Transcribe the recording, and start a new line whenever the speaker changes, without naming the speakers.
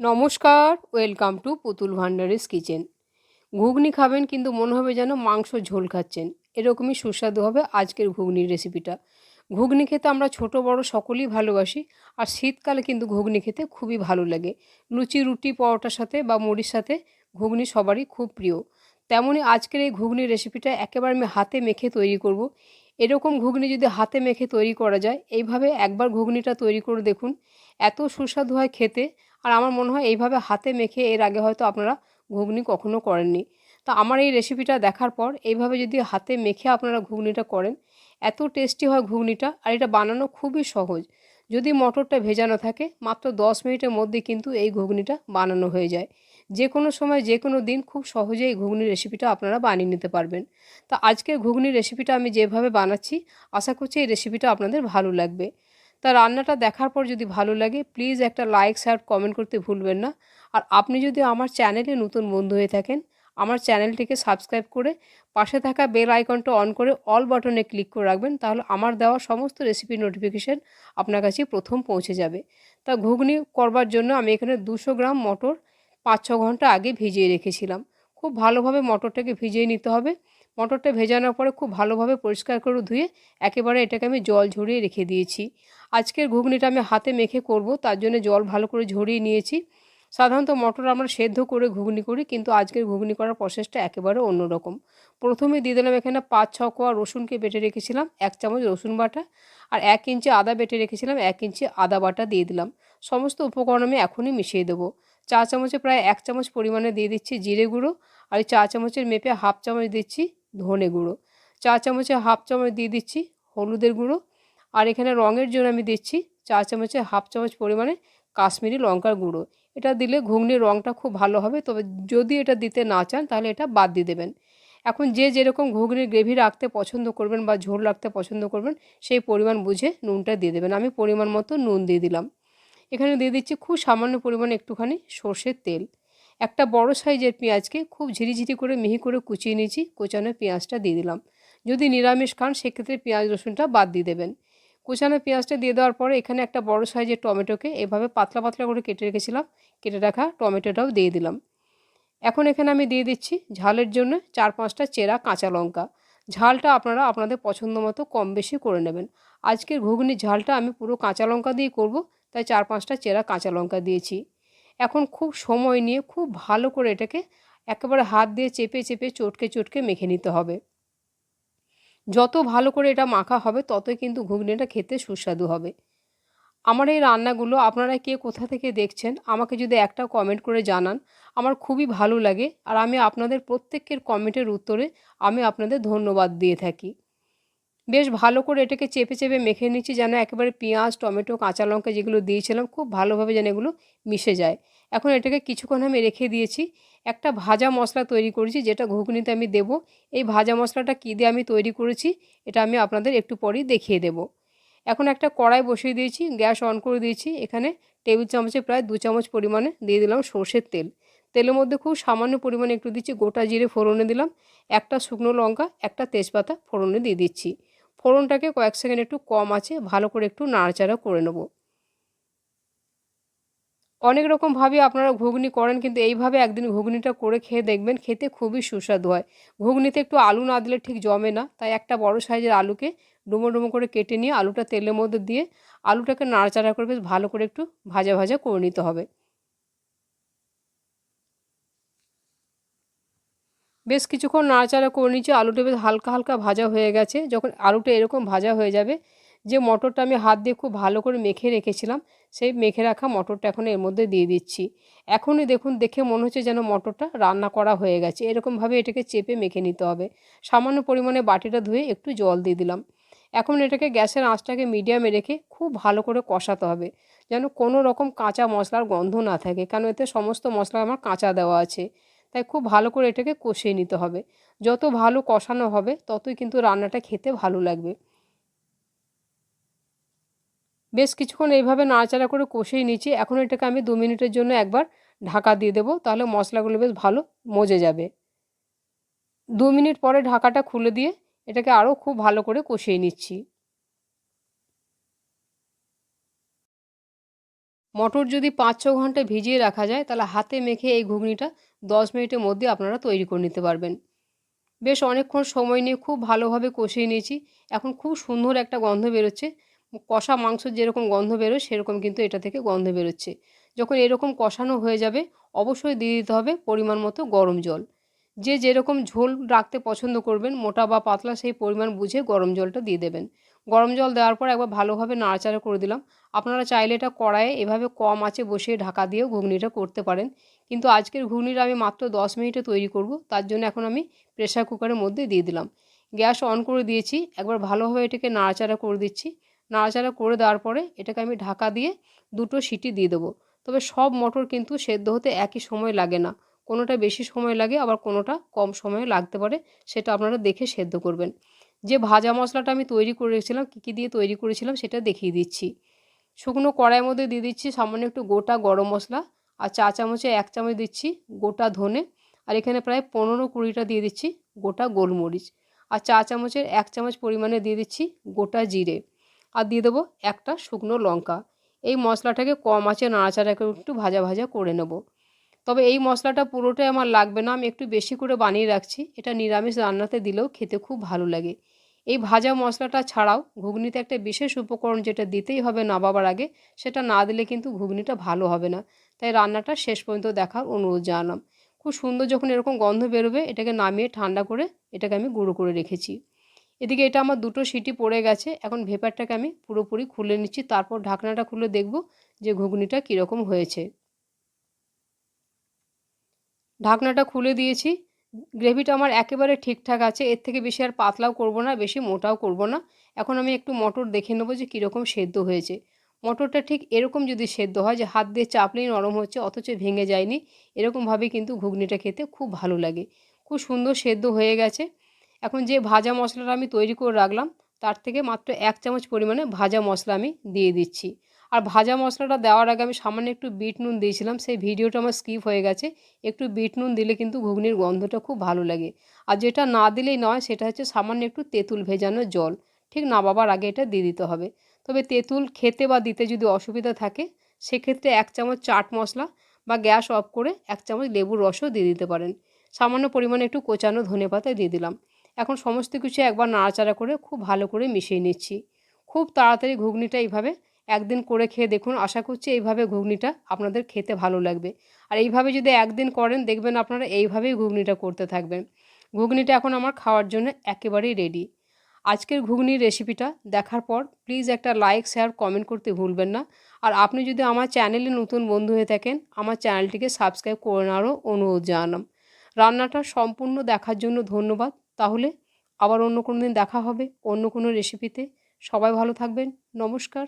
নমস্কার, welcome to পুতুল ভান্ডারিস kitchen. ঘুগনি খাবেন কিন্তু মনে হবে যেন মাংস ঝোল খাচ্ছেন। এরকমই সুস্বাদু হবে আজকের ঘুগনির রেসিপিটা। ঘুগনি খেতে আমরা ছোট, বড় সকলেই ভালোবাসি আর শীতকালে কিন্তু ঘুগনি খেতে খুবই ভালো লাগে। লুচি, রুটি, পরোটার সাথে বা মুড়ির সাথে ঘুগনি সবারই খুব প্রিয়। তেমনই আজকের এই ঘুগনির রেসিপিটা একেবারে আমি হাতে মেখে তৈরি করব। এরকম ঘুগনি যদি হাতে মেখে তৈরি করা যায়, এইভাবে একবার ঘুগনিটা তৈরি করে দেখুন। এত সুস্বাদু হয় খেতে আর আমার মনে হয় এইভাবে হাতে মেখে এর আগে হয়তো আপনারা ঘুগনি কখনো করেননি। তা আমার এই রেসিপিটা দেখার পর এইভাবে যদি হাতে মেখে আপনারা ঘুগনিটা করেন, এত টেস্টি হয় ঘুগনিটা আর এটা বানানো খুবই সহজ। যদি মটরটা ভেজানো থাকে, মাত্র দশ মিনিটের মধ্যে কিন্তু এই ঘুগনিটা বানানো হয়ে যায়। যে কোনো সময় যে কোনো দিন খুব সহজে এই ঘুগনির রেসিপিটা আপনারা বানিয়ে নিতে পারবেন। তা আজকের ঘুগনির রেসিপিটা আমি যেভাবে বানাচ্ছি, আশা করছি এই রেসিপিটা আপনাদের ভালো লাগবে। তা রান্নাটা দেখার পর যদি ভালো লাগে প্লিজ একটা লাইক শেয়ার কমেন্ট করতে ভুলবেন না। আর আপনি যদি আমার চ্যানেলে নতুন বন্ধু হয়ে থাকেন, আমার চ্যানেলটিকে সাবস্ক্রাইব করে পাশে থাকা বেল আইকনটা অন করে অল বাটনে ক্লিক করে রাখবেন, তাহলে আমার দেওয়া সমস্ত রেসিপির নোটিফিকেশান আপনার কাছে প্রথম পৌঁছে যাবে। তা ঘুগনি করবার জন্য আমি এখানে দুশো গ্রাম মটর পাঁচ ছ ঘণ্টা আগে ভিজিয়ে রেখেছিলাম। খুব ভালোভাবে মটরটাকে ভিজিয়ে নিতে হবে। মটরটা ভেজানোর পরে খুব ভালোভাবে পরিষ্কার করে ধুয়ে একেবারে এটাকে আমি জল ঝরিয়ে রেখে দিয়েছি। আজকের ঘুগনিটা আমি হাতে মেখে করব, তার জন্য জল ভালো করে ঝরিয়ে নিয়েছি। সাধারণত মটর আমরা সেদ্ধ করে ঘুগনি করি, কিন্তু আজকের ঘুগনি করার প্রসেসটা একেবারে অন্যরকম। প্রথমে দিয়ে দিলাম এখানে পাঁচ, ছ কোয়া রসুনকে বেটে রেখেছিলাম, এক চামচ রসুন বাটা আর এক ইঞ্চি আদা বেটে রেখেছিলাম, এক ইঞ্চি আদা বাটা দিয়ে দিলাম। সমস্ত উপকরণ আমি এখনই মিশিয়ে দেবো। চা চামচে প্রায় এক চামচ পরিমাণে দিয়ে দিচ্ছি জিরে গুঁড়ো আর চা চামচের মেপে হাফ চামচ দিচ্ছি ধনে গুঁড়ো। চা চামচে হাফ চামচ দিয়ে দিচ্ছি হলুদের গুঁড়ো। আর এখানে রঙের জন্য আমি দিচ্ছি চা চামচে হাফ চামচ পরিমাণে কাশ্মীরি লঙ্কার গুঁড়ো। এটা দিলে ঘুগনির রঙটা খুব ভালো হবে। তবে যদি এটা দিতে না চান তাহলে এটা বাদ দিয়ে দেবেন। এখন যে যেরকম ঘুগনির গ্রেভি রাখতে পছন্দ করবেন বা ঝোল রাখতে পছন্দ করবেন সেই পরিমাণ বুঝে নুনটা দিয়ে দেবেন। আমি পরিমাণ মতো নুন দিয়ে দিলাম। এখানে দিয়ে দিচ্ছি খুব সামান্য পরিমাণে একটুখানি সর্ষের তেল। একটা বড় সাইজের পেঁয়াজকে খুব ঝিরিঝিরি করে মিহি করে কুচিয়ে নিয়েছি, কোচানো পেঁয়াজটা দিয়ে দিলাম। যদি নিরামিষ খান, সেক্ষেত্রে পেঁয়াজ রসুনটা বাদ দিয়ে দেবেন। কুচানো পেঁয়াজটা দিয়ে দেওয়ার পরে এখানে একটা বড় সাইজের টমেটোকে এভাবে পাতলা পাতলা করে কেটে রেখেছিলাম, কেটে রাখা টমেটোটাও দিয়ে দিলাম। এখন এখানে আমি দিয়ে দিচ্ছি ঝালের জন্য চার পাঁচটা চেরা কাঁচা লঙ্কা। ঝালটা আপনারা আপনাদের পছন্দ মতো কম বেশি করে নেবেন। আজকের ঘুগনির ঝালটা আমি পুরো কাঁচা লঙ্কা দিয়ে করব, তাই চার পাঁচটা চেরা কাঁচা লঙ্কা দিয়েছি। এখন খুব সময় নিয়ে খুব ভালো করে এটাকে একেবারে হাত দিয়ে চেপে চেপে, চটকে চটকে মেখে নিতে হবে। যত ভালো করে এটা মাখা হবে, ততই কিন্তু ঘুগনিটা খেতে সুস্বাদু হবে। আমার এই রান্নাগুলো আপনারা কে কোথা থেকে দেখছেন, আমাকে যদি একটা কমেন্ট করে জানান, আমার খুবই ভালো লাগে। আর আমি আপনাদের প্রত্যেকের কমেন্টের উত্তরে আমি আপনাদের ধন্যবাদ দিয়ে থাকি। বেশ ভালো করে এটাকে চেপে চেপে মেখে নিচ্ছি যেন একেবারে পেঁয়াজ, টমেটো, কাঁচা লঙ্কা যেগুলো দিয়েছিলাম খুব ভালোভাবে যেন এগুলো মিশে যায়। এখন এটাকে কিছুক্ষণ আমি রেখে দিয়েছি। একটা ভাজা মশলা তৈরি করেছি, যেটা ঘুগনিতে আমি দেব। এই ভাজা মশলাটা কী দিয়ে আমি তৈরি করেছি, এটা আমি আপনাদের একটু পরেই দেখিয়ে দেব। এখন একটা কড়াই বসিয়ে দিয়েছি, গ্যাস অন করে দিয়েছি। এখানে টেবিল চামচে প্রায় দু চামচ পরিমাণে দিয়ে দিলাম সর্ষের তেল। তেলের মধ্যে খুব সামান্য পরিমাণে একটু দিচ্ছি গোটা জিরে ফোড়নে দিলাম, একটা শুকনো লঙ্কা, একটা তেজপাতা ফোড়নে দিয়ে দিচ্ছি। ফোড়নটাকে কয়েক সেকেন্ড একটু কম আছে, ভালো করে একটু নাড়াচাড়া করে নেব। অনেক রকমভাবে আপনারা ঘুগনি করেন, কিন্তু এইভাবে একদিন ঘুগনিটা করে খেয়ে দেখবেন খেতে খুবই সুস্বাদু হয়। ঘুগনিতে একটু আলু না দিলে ঠিক জমে না, তাই একটা বড় সাইজের আলুকে ডুমো ডুমো করে কেটে নিয়ে আলুটা তেলের মধ্যে দিয়ে আলুটাকে নাড়াচাড়া করে বেশ ভালো করে একটু ভাজা ভাজা করে নিতে হবে। বেশ কিছুক্ষণ নাড়াচাড়া করে নিচ্ছি আলুটা বেশ হালকা হালকা ভাজা হয়ে গেছে। যখন আলুটা এরকম ভাজা হয়ে যাবে, যে মটরটা আমি হাত দিয়ে খুব ভালো করে মেখে রেখেছিলাম, সেই মেখে রাখা মটরটা এখন এর মধ্যে দিয়ে দিচ্ছি। এখনই দেখুন, দেখে মনে হচ্ছে যেন মটরটা রান্না করা হয়ে গেছে। এরকমভাবে এটাকে চেপে মেখে নিতে হবে। সামান্য পরিমাণে বাটিটা ধুয়ে একটু জল দিয়ে দিলাম। এখন এটাকে গ্যাসের আঁচটাকে মিডিয়ামে রেখে খুব ভালো করে কষাতে হবে, যেন কোনো রকম কাঁচা মশলার গন্ধ না থাকে, কারণ এতে সমস্ত মশলা আমার কাঁচা দেওয়া আছে। তাই খুব ভালো করে এটাকে কষিয়ে নিতে হবে। যত ভালো কষানো হবে, ততই কিন্তু রান্নাটা খেতে ভালো লাগবে। বেশ কিছুক্ষণ এইভাবে নাড়াচাড়া করে কষিয়ে নিচ্ছি এখন এটাকে আমি দু মিনিটের জন্য একবার ঢাকা দিয়ে দেবো, তাহলে মশলাগুলো বেশ ভালো মজে যাবে। দু মিনিট পরে ঢাকাটা খুলে দিয়ে এটাকে আরও খুব ভালো করে কষিয়ে নিচ্ছি। মটর যদি পাঁচ ছ ঘণ্টা ভিজিয়ে রাখা যায়, তাহলে হাতে মেখে এই ঘুগনিটা দশ মিনিটের মধ্যে আপনারা তৈরি করে নিতে পারবেন। বেশ অনেকক্ষণ সময় নিয়ে খুব ভালোভাবে কষিয়ে নিয়েছি। এখন খুব সুন্দর একটা গন্ধ বেরোচ্ছে। কষা মাংস যেরকম গন্ধ বেরোয়, সেরকম কিন্তু এটা থেকে গন্ধ বেরোচ্ছে। যখন এরকম কষানো হয়ে যাবে, অবশ্যই দিয়ে দিতে হবে পরিমাণ মতো গরম জল। যে যেরকম ঝোল রাখতে পছন্দ করবেন, মোটা বা পাতলা সেই পরিমাণ বুঝে গরম জলটা দিয়ে দেবেন। গরম জল দেওয়ার পর একবার ভালোভাবে নাড়াচাড়া করে দিলাম। আপনারা চাইলে এটা কড়াইয়ে এভাবে কম আঁচে বসিয়ে ঢাকা দিয়েও ঘুগনিটা করতে পারেন। কিন্তু আজকের ঘুগনিটা আমি মাত্র দশ মিনিটে তৈরি করব, তার জন্য এখন আমি প্রেশার কুকারের মধ্যে দিয়ে দিলাম। গ্যাস অন করে দিয়েছি, একবার ভালোভাবে এটাকে নাড়াচাড়া করে দিচ্ছি। নাড়াচাড়া করে দেওয়ার পরে এটাকে আমি ঢাকা দিয়ে দুটো সিটি দিয়ে দেবো। তবে সব মটর কিন্তু সেদ্ধ হতে একই সময় লাগে না। কোনোটা বেশি সময় লাগে, আবার কোনোটা কম সময়ে লাগতে পারে, সেটা আপনারা দেখে সেদ্ধ করবেন। যে ভাজা মশলাটা আমি তৈরি করে রেখেছিলাম কী কী দিয়ে তৈরি করেছিলাম সেটা দেখিয়ে দিচ্ছি। শুকনো কড়াইয়ের মধ্যে দিয়ে দিচ্ছি সামান্য একটু গোটা গরম মশলা আর চা চামচে এক চামচ দিচ্ছি গোটা ধনে আর এখানে প্রায় পনেরো কুড়িটা দিয়ে দিচ্ছি গোটা গোলমরিচ আর চা চামচের এক চামচ পরিমাণে দিয়ে দিচ্ছি গোটা জিরে আর দিয়ে দেবো একটা শুকনো লঙ্কা। এই মশলাটাকে কম আঁচে নাড়াচাড়া করে একটু ভাজা ভাজা করে নেব। তবে এই মশলাটা পুরোটাই আমার লাগবে না, আমি একটু বেশি করে বানিয়ে রাখছি। এটা নিরামিষ রান্নাতে দিলেও খেতে খুব ভালো লাগে। এই ভাজা মশলাটা ছাড়াও ঘুগনিতে একটা বিশেষ উপকরণ যেটা দিতেই হবে নাবাবার আগে, সেটা না দিলে কিন্তু ঘুগনিটা ভালো হবে না। তাই রান্নাটা শেষ পর্যন্ত দেখার অনুরোধ জানালাম। খুব সুন্দর যখন এরকম গন্ধ বেরোবে, এটাকে নামিয়ে ঠান্ডা করে এটাকে আমি গুঁড়ো করে রেখেছি। এদিকে এটা আমার দুটো সিটি পড়ে গেছে, এখন ভেপারটাকে আমি পুরোপুরি খুলে নিচ্ছি। তারপর ঢাকনাটা খুলে দেখব যে ঘুগনিটা কীরকম হয়েছে। ঢাকনাটা খুলে দিয়েছি। গ্রেভিটা আমার একেবারে ঠিকঠাক আছে। এর থেকে বেশি আর পাতলাও করব না, বেশি মোটাও করব না। এখন আমি একটু মটর দেখে নেব যে কীরকম সেদ্ধ হয়েছে। মটরটা ঠিক এরকম যদি সেদ্ধ হয় যে হাত দিয়ে চাপলেই নরম হচ্ছে, অথচ ভেঙে যায়নি, এরকমভাবে কিন্তু ঘুগনিটা খেতে খুব ভালো লাগে। খুব সুন্দর সেদ্ধ হয়ে গেছে। এখন যে ভাজা মশলাটা আমি তৈরি করে রাখলাম, তার থেকে মাত্র এক চামচ পরিমাণে ভাজা মশলা আমি দিয়ে দিচ্ছি। আর ভাজা মশলাটা দেওয়ার আগে আমি সামান্য একটু বিট নুন দিয়েছিলাম, সেই ভিডিওটা আমার স্কিপ হয়ে গেছে। একটু বিট নুন দিলে কিন্তু ঘুগনির গন্ধটা খুব ভালো লাগে। আর যেটা না দিলেই নয়, সেটা হচ্ছে সামান্য একটু তেঁতুল ভেজানো জল। ঠিক না বাবার আগে এটা দিয়ে দিতে হবে। তবে তেঁতুল খেতে বা দিতে যদি অসুবিধা থাকে, সেক্ষেত্রে এক চামচ চাট মশলা বা গ্যাস অফ করে এক চামচ লেবুর রসও দিয়ে দিতে পারেন। সামান্য পরিমাণে একটু কোচানো ধনে পাতা দিয়ে দিলাম। এখন সমস্ত কিছু একবার নাড়াচাড়া করে খুব ভালো করে মিশিয়ে নিচ্ছি। খুব তাড়াতাড়ি ঘুগনিটা এইভাবে একদিন করে খেয়ে দেখুন। আশা করছি এইভাবে ঘুগনিটা আপনাদের খেতে ভালো লাগবে। আর এইভাবে যদি একদিন করেন, দেখবেন আপনারা এইভাবেই ঘুগনিটা করতে থাকবেন। ঘুগনিটা এখন আমার খাওয়ার জন্য একেবারেই রেডি আজকের ঘুগনির রেসিপিটা দেখার পর প্লিজ একটা লাইক শেয়ার কমেন্ট করতে ভুলবেন না। আর আপনি যদি আমার চ্যানেলে নতুন বন্ধু হয়ে থাকেন, আমার চ্যানেলটিকে সাবস্ক্রাইব করে নেওয়ারও অনুরোধ জানালাম। রান্নাটা সম্পূর্ণ দেখার জন্য ধন্যবাদ। তাহলে আবার অন্য কোনো দিন দেখা হবে অন্য কোনো রেসিপিতে সবাই ভালো থাকবেন। নমস্কার।